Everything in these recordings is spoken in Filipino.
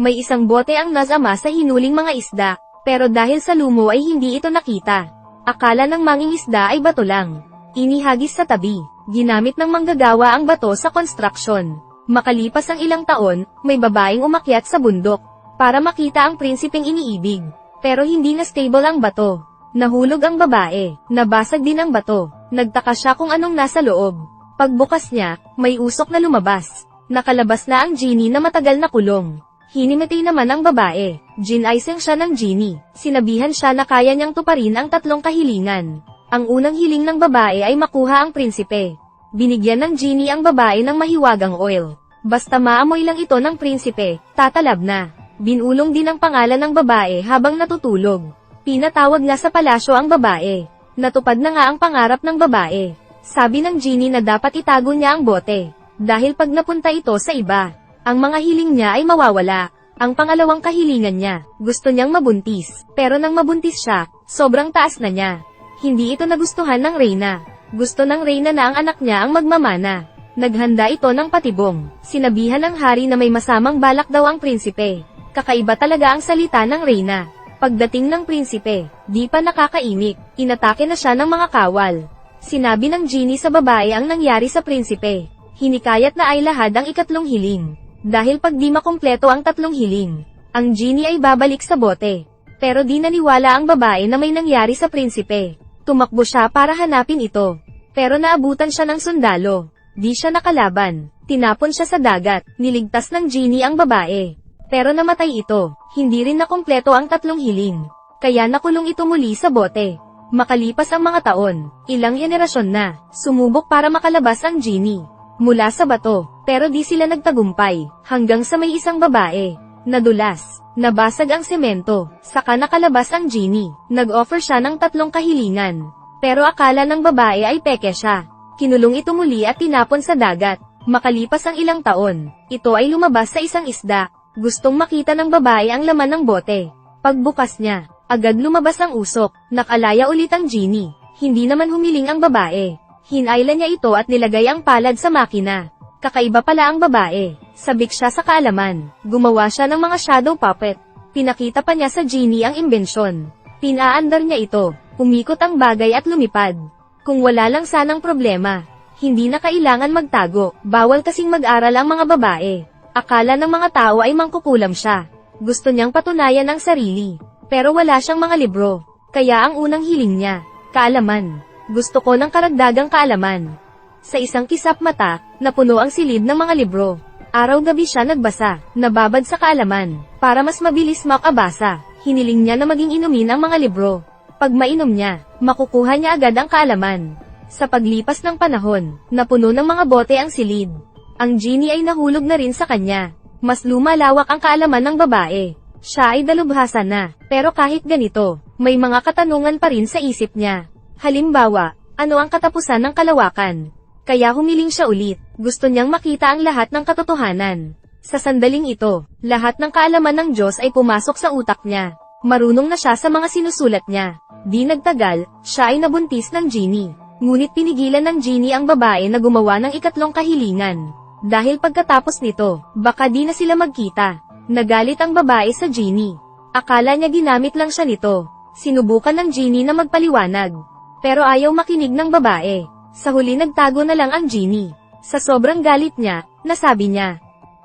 May isang bote ang nazama sa hinuling mga isda, pero dahil sa lumo ay hindi ito nakita. Akala ng manging isda ay bato lang. Inihagis sa tabi. Ginamit ng manggagawa ang bato sa construction. Makalipas ang ilang taon, may babaeng umakyat sa bundok para makita ang prinsipeng iniibig. Pero hindi na stable ang bato. Nahulog ang babae, nabasag din ang bato. Nagtaka siya kung anong nasa loob. Pagbukas niya, may usok na lumabas. Nakalabas na ang genie na matagal na kulong. Hinimitay naman ang babae. Ginaiseng siya ng genie. Sinabihan siya na kaya niyang tuparin ang tatlong kahilingan. Ang unang hiling ng babae ay makuha ang prinsipe. Binigyan ng genie ang babae ng mahiwagang oil. Basta maamoy lang ito ng prinsipe, tatalab na. Binulong din ang pangalan ng babae habang natutulog. Pinatawag nga sa palasyo ang babae. Natupad na nga ang pangarap ng babae. Sabi ng genie na dapat itago niya ang bote. Dahil pag napunta ito sa iba, ang mga hiling niya ay mawawala. Ang pangalawang kahilingan niya, gusto niyang mabuntis. Pero nang mabuntis siya, sobrang taas na niya. Hindi ito nagustuhan ng Reyna. Gusto ng Reyna na ang anak niya ang magmamana. Naghanda ito ng patibong. Sinabihan ng hari na may masamang balak daw ang prinsipe. Kakaiba talaga ang salita ng Reyna. Pagdating ng prinsipe, di pa nakakaimik, inatake na siya ng mga kawal. Sinabi ng genie sa babae ang nangyari sa prinsipe. Hinikayat na ay lahad ang ikatlong hiling. Dahil pag di makumpleto ang tatlong hiling, ang genie ay babalik sa bote. Pero di naniwala ang babae na may nangyari sa prinsipe. Tumakbo siya para hanapin ito. Pero naabutan siya ng sundalo. Di siya nakalaban. Tinapon siya sa dagat. Niligtas ng genie ang babae. Pero namatay ito. Hindi rin nakumpleto ang tatlong hiling. Kaya nakulong ito muli sa bote. Makalipas ang mga taon, ilang henerasyon na, sumubok para makalabas ang genie. Mula sa bato, pero di sila nagtagumpay, hanggang sa may isang babae. Nadulas, nabasag ang semento, saka nakalabas ang genie. Nag-offer siya ng tatlong kahilingan. Pero akala ng babae ay peke siya. Kinulong ito muli at tinapon sa dagat. Makalipas ang ilang taon, ito ay lumabas sa isang isda. Gustong makita ng babae ang laman ng bote. Pagbukas niya, agad lumabas ang usok, nakalaya ulit ang genie. Hindi naman humiling ang babae. Hinayla niya ito at nilagay ang palad sa makina. Kakaiba pala ang babae. Sabik siya sa kaalaman. Gumawa siya ng mga shadow puppet. Pinakita pa niya sa genie ang imbensyon. Pinaandar niya ito. Umikot ang bagay at lumipad. Kung wala lang sanang problema, hindi na kailangan magtago. Bawal kasing mag-aral ang mga babae. Akala ng mga tao ay mangkukulam siya. Gusto niyang patunayan ang sarili. Pero wala siyang mga libro. Kaya ang unang hiling niya, kaalaman. Gusto ko ng karagdagang kaalaman. Sa isang kisap mata, napuno ang silid ng mga libro. Araw-gabi siya nagbasa, nababad sa kaalaman. Para mas mabilis makabasa, hiniling niya na maging inumin ang mga libro. Pag mainom niya, makukuha niya agad ang kaalaman. Sa paglipas ng panahon, napuno ng mga bote ang silid. Ang genie ay nahulog na rin sa kanya. Mas lumalawak ang kaalaman ng babae. Siya ay dalubhasa na, pero kahit ganito, may mga katanungan pa rin sa isip niya. Halimbawa, ano ang katapusan ng kalawakan? Kaya humiling siya ulit, gusto niyang makita ang lahat ng katotohanan. Sa sandaling ito, lahat ng kaalaman ng Diyos ay pumasok sa utak niya. Marunong na siya sa mga sinusulat niya. Di nagtagal, siya ay nabuntis ng genie. Ngunit pinigilan ng genie ang babae na gumawa ng ikatlong kahilingan. Dahil pagkatapos nito, baka di na sila magkita. Nagalit ang babae sa genie. Akala niya ginamit lang siya nito. Sinubukan ng genie na magpaliwanag. Pero ayaw makinig ng babae. Sa huli nagtago na lang ang genie. Sa sobrang galit niya, nasabi niya.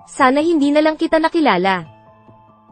Sana hindi na lang kita nakilala.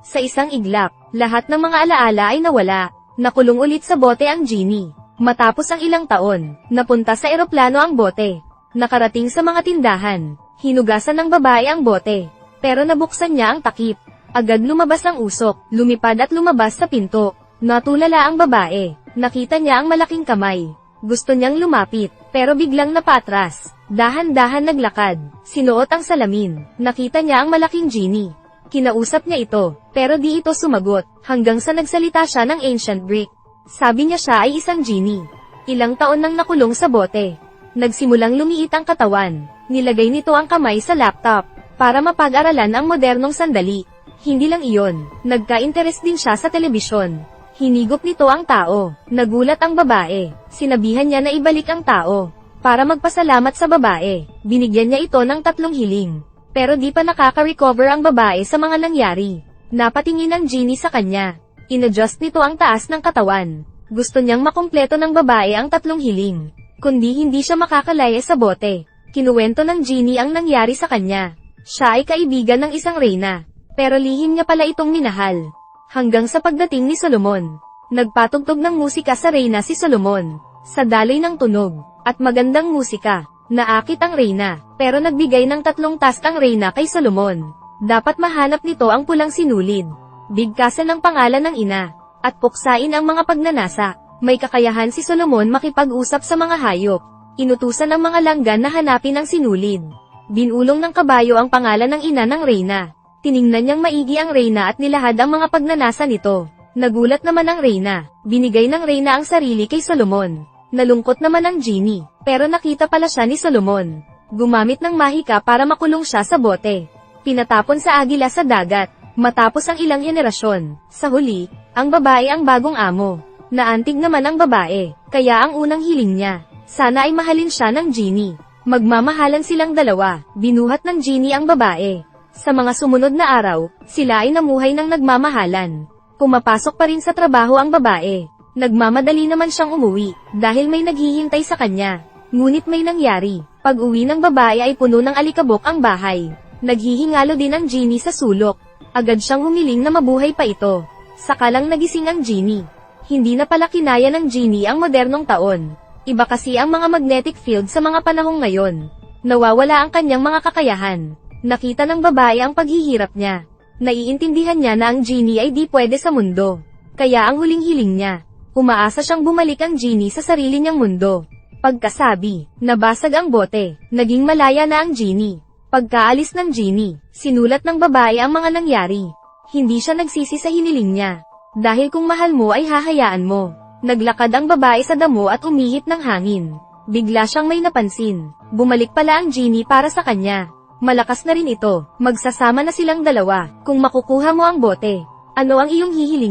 Sa isang iglap, lahat ng mga alaala ay nawala. Nakulong ulit sa bote ang genie. Matapos ang ilang taon, napunta sa eroplano ang bote. Nakarating sa mga tindahan, hinugasan ng babae ang bote. Pero nabuksan niya ang takip. Agad lumabas ang usok, lumipad at lumabas sa pinto. Natulala ang babae. Nakita niya ang malaking kamay. Gusto niyang lumapit, pero biglang napatras. Dahan-dahan naglakad. Sinuot ang salamin. Nakita niya ang malaking genie. Kinausap niya ito, pero di ito sumagot, hanggang sa nagsalita siya ng ancient Greek. Sabi niya siya ay isang genie. Ilang taon nang nakulong sa bote. Nagsimulang lumiit ang katawan. Nilagay nito ang kamay sa laptop, para mapag-aralan ang modernong sandali. Hindi lang iyon, nagka-interest din siya sa telebisyon. Hinigop nito ang tao. Nagulat ang babae. Sinabihan niya na ibalik ang tao. Para magpasalamat sa babae, binigyan niya ito ng tatlong hiling. Pero di pa nakaka-recover ang babae sa mga nangyari. Napatingin ang genie sa kanya. Inadjust nito ang taas ng katawan. Gusto niyang makumpleto ng babae ang tatlong hiling. Kundi hindi siya makakalaya sa bote. Kinuwento ng genie ang nangyari sa kanya. Siya ay kaibigan ng isang reyna. Pero lihim niya pala itong minahal. Hanggang sa pagdating ni Solomon. Nagpatugtog ng musika sa reyna si Solomon. Sa daloy ng tunog. At magandang musika. Naakit ang reyna. Pero nagbigay ng tatlong task ang reyna kay Solomon. Dapat mahanap nito ang pulang sinulid. Bigkasan ng pangalan ng ina. At puksain ang mga pagnanasa. May kakayahan si Solomon makipag-usap sa mga hayop. Inutusan ng mga langgan na hanapin ang sinulid. Binulong ng kabayo ang pangalan ng ina ng reyna. Tiningnan niyang maigi ang reyna at nilahad ang mga pagnanasa nito. Nagulat naman ang reyna. Binigay ng reyna ang sarili kay Solomon. Nalungkot naman ang genie. Pero nakita pala siya ni Solomon. Gumamit ng mahika para makulong siya sa bote. Pinatapon sa agila sa dagat. Matapos ang ilang henerasyon. Sa huli, ang babae ang bagong amo. Naantig naman ang babae. Kaya ang unang hiling niya. Sana ay mahalin siya ng genie. Magmamahalan silang dalawa. Binuhat ng genie ang babae. Sa mga sumunod na araw, sila ay namuhay ng nagmamahalan. Pumapasok pa rin sa trabaho ang babae. Nagmamadali naman siyang umuwi, dahil may naghihintay sa kanya. Ngunit may nangyari. Pag uwi ng babae ay puno ng alikabok ang bahay. Naghihingalo din ang genie sa sulok. Agad siyang humiling na mabuhay pa ito. Sakalang nagising ang genie. Hindi na pala kinaya ng genie ang modernong taon. Iba kasi ang mga magnetic field sa mga panahong ngayon. Nawawala ang kanyang mga kakayahan. Nakita ng babae ang paghihirap niya. Naiintindihan niya na ang genie ay di pwede sa mundo. Kaya ang huling hiling niya. Umaasa siyang bumalik ang genie sa sarili niyang mundo. Pagkasabi, nabasag ang bote, naging malaya na ang genie. Pagkaalis ng genie, sinulat ng babae ang mga nangyari. Hindi siya nagsisi sa hiniling niya. Dahil kung mahal mo ay hahayaan mo. Naglakad ang babae sa damo at umihit ng hangin. Bigla siyang may napansin. Bumalik pala ang genie para sa kanya. Malakas na rin ito. Magsasama na silang dalawa. Kung makukuha mo ang bote, ano ang iyong hihiling?